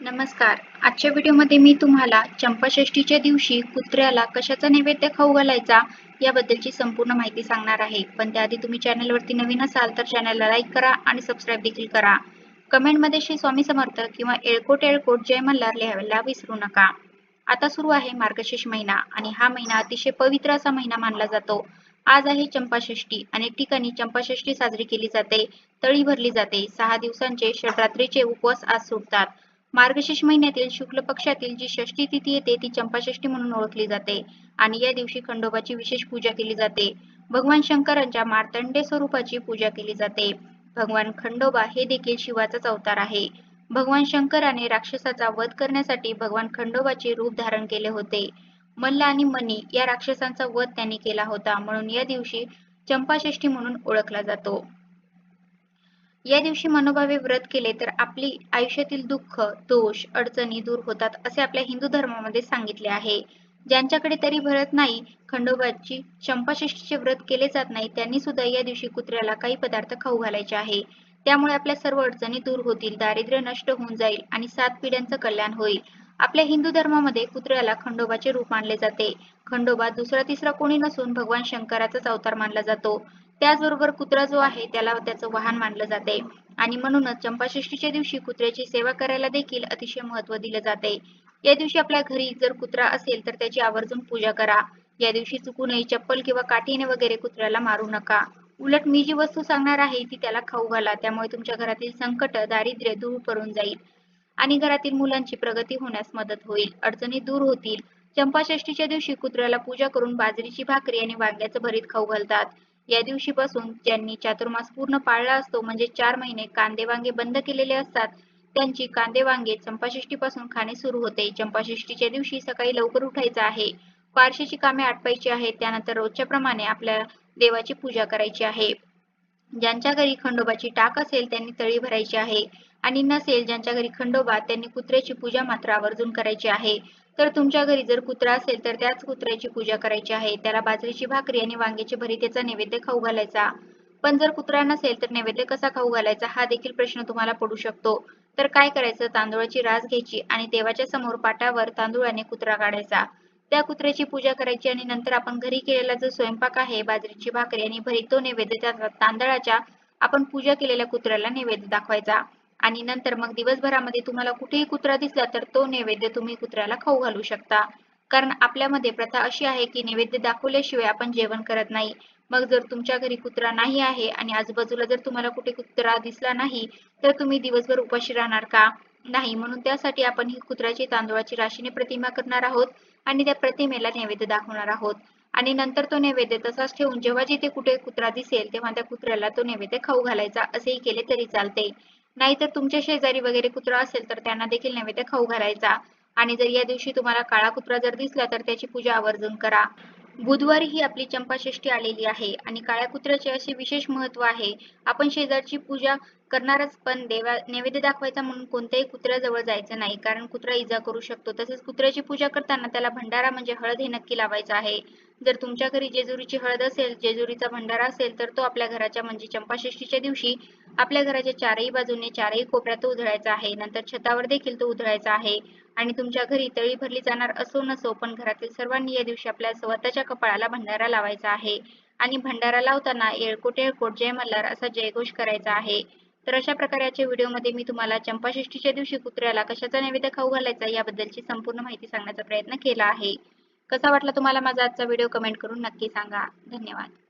नमस्कार. आजच्या व्हिडिओमध्ये मी तुम्हाला चंपाषष्ठीच्या दिवशी कुत्र्याला कशाचा नैवेद्य खाऊ घालायचा याबद्दलची संपूर्ण माहिती सांगणार आहे. पण त्याआधी तुम्ही चॅनलवरती नवीन असाल तर चॅनलला लाईक करा आणि सबस्क्राईब देखील करा. कमेंटमध्ये श्री स्वामी समर्थ किंवा एळकोट एळकोट जय मल्हार लिहायला विसरू नका. आता सुरू आहे मार्गशीर्ष महिना आणि हा महिना अतिशय पवित्र असा महिना मानला जातो. आज आहे चंपाषष्ठी. अनेक ठिकाणी चंपाषष्ठी साजरी केली जाते तळी भरली जाते. सहा दिवसांचे षडरात्रीचे उपवास आज सुटतात. मार्गशीर्ष महिन्यातील शुक्ल पक्षातील जी षष्ठी तिथी येते ती चंपाषष्ठी म्हणून ओळखली जाते. आणि या दिवशी खंडोबाची विशेष पूजा केली जाते. भगवान शंकरांच्या मार्तंडे स्वरूपाची पूजा केली जाते. भगवान खंडोबा हे देखील शिवाचाच अवतार आहे. भगवान शंकराने राक्षसाचा वध करण्यासाठी भगवान खंडोबाचे रूप धारण केले होते. मल्ल आणि मनी या राक्षसांचा वध त्यांनी केला होता म्हणून या दिवशी चंपाषष्ठी म्हणून ओळखला जातो. या दिवशी मनोभावे व्रत केले तर आपली आयुष्यातील दुःख दोष अडचणी दूर होतात असे आपल्या हिंदू धर्मामध्ये सांगितले आहे. ज्यांच्याकडे तरी भरत नाही खंडोबाची चंपाषष्ठीचे व्रत केले जात नाही त्यांनी सुद्धा या दिवशी कुत्र्याला काही पदार्थ खाऊ घालायचे आहे. त्यामुळे आपल्या सर्व अडचणी दूर होतील दारिद्र्य नष्ट होऊन जाईल आणि सात पिढ्यांचं कल्याण होईल. आपल्या हिंदू धर्मामध्ये कुत्र्याला खंडोबाचे रूप मानले जाते. खंडोबा दुसरा तिसरा कोणी नसून भगवान शंकराचाच अवतार मानला जातो. त्याचबरोबर कुत्रा जो आहे त्याला त्याचं वाहन मानलं जाते आणि म्हणूनच चंपाषष्ठीच्या दिवशी कुत्र्याची सेवा करायला देखील अतिशय महत्त्व दिले जाते या दिवशी आपल्या घरी जर कुत्रा असेल तर त्याची आवर्जून पूजा करा. या दिवशी चुकूनही चप्पल किंवा काठीने वगैरे कुत्र्याला मारू नका. उलट मी जी वस्तू सांगणार आहे ती त्याला खाऊ घाला. त्यामुळे तुमच्या घरातील संकट दारिद्र्य दूर करून जाईल. आणि घरातील मुलांची प्रगती होण्यास मदत होईल. अडचणी दूर होतील. चंपाषष्ठीच्या दिवशी कुत्र्याला पूजा करून बाजरीची भाकरी आणि वांग्याचं भरीत खाऊ घालतात. या दिवशीपासून ज्यांनी चातुर्मास पूर्ण पाळला असतो म्हणजे चार महिने कांदे वांगे बंद केलेले असतात त्यांची कांदे वांगे चंपाषष्ठी पासून खाणे सुरू होते. चंपाषष्टीच्या दिवशी सकाळी लवकर उठायचं आहे. फारशीची कामे आटपायची आहेत त्यानंतर रोजच्या प्रमाणे आपल्या देवाची पूजा करायची आहे. ज्यांच्या घरी खंडोबाची टाक असेल त्यांनी तळी भरायची आहे. आणि नसेल ज्यांच्या घरी खंडोबा त्यांनी कुत्र्याची पूजा मात्र आवर्जून करायची आहे. तर तुमच्या घरी जर कुत्रा असेल तर त्याच कुत्र्याची पूजा करायची आहे. त्याला बाजरीची भाकरी आणि वांग्याची भरीतेचा नैवेद्य खाऊ घालायचा. पण जर कुत्रा नसेल तर नैवेद्य कसा खाऊ घालायचा हा देखील प्रश्न तुम्हाला पडू शकतो. तर काय करायचं? तांदूळाची रास घ्यायची आणि देवाच्या समोर पाटावर तांदूळाने कुत्रा काढायचा. त्या कुत्र्याची पूजा करायची आणि नंतर आपण घरी केलेला जो स्वयंपाक आहे बाजरीची भाकरी आणि भरीत तो नैवेद्य त्या तांदळाच्या आपण पूजा केलेल्या कुत्र्याला नैवेद्य दाखवायचा. आणि नंतर मग दिवसभरामध्ये तुम्हाला कुठेही कुत्रा दिसला तर तो नैवेद्य तुम्ही कुत्र्याला खाऊ घालू शकता. कारण आपल्यामध्ये प्रथा अशी आहे की नैवेद्य दाखवल्याशिवाय आपण जेवण करत नाही. मग जर तुमच्या घरी कुत्रा नाही आहे आणि आजूबाजूला जर तुम्हाला कुठे कुत्रा दिसला नाही तर तुम्ही दिवसभर उपाशी राहणार का? नाही. म्हणून त्यासाठी आपण ही कुत्र्याची तांदूळाची राशीने प्रतिमा करणार आहोत आणि त्या प्रतिमेला नैवेद्य दाखवणार आहोत. आणि नंतर तो नैवेद्य तसाच ठेवून जेव्हा जिथे कुठे कुत्रा दिसेल तेव्हा त्या कुत्र्याला तो नैवेद्य खाऊ घालायचा असेही केले तरी चालते. नाहीतर तुमच्या शेजारी वगैरे कुत्रा असेल तर त्यांना देखील नैवेद्य खाऊ घालायचा. आणि जर या दिवशी तुम्हाला काळा कुत्रा जर दिसला तर त्याची पूजा आवर्जून करा. बुधवारी ही आपली चंपाषष्ठी आलेली आहे आणि काळ्या कुत्र्याचे असे विशेष महत्त्व आहे. आपण शेजारची पूजा करणारच पण देवा नैवेद्य दाखवायचा म्हणून कोणत्याही कुत्र्याजवळ जायचं नाही. कारण कुत्रा इजा करू शकतो. तसेच कुत्र्याची पूजा करताना त्याला भंडारा म्हणजे हळद हे नक्की लावायचं आहे. जर तुमच्या घरी जेजुरीची हळद असेल जेजुरीचा भंडारा असेल तर तो आपल्या घराच्या म्हणजे चंपाषष्ठीच्या दिवशी आपल्या घराच्या चारही बाजूने चारही कोपऱ्यात तो उधळायचा आहे. नंतर छतावर देखील तो उधळायचा आहे. आणि तुमच्या घरी तळी भरली जाणार असो नसो पण घरातील सर्वांनी या दिवशी आपल्या स्वतःच्या कपाळाला भंडारा लावायचा आहे. आणि भंडारा लावताना येळकोट येळकोट जय मल्हार असा जयघोष करायचा आहे. तर अशा प्रकारच्या व्हिडिओमध्ये मी तुम्हाला चंपाषष्ठीच्या दिवशी कुत्र्याला कशाचा नैवेद्य खाऊ घालायचा याबद्दलची संपूर्ण माहिती सांगण्याचा प्रयत्न केला आहे. कसा वाटला तुम्हाला माझा आजचा व्हिडिओ कमेंट करून नक्की सांगा. धन्यवाद.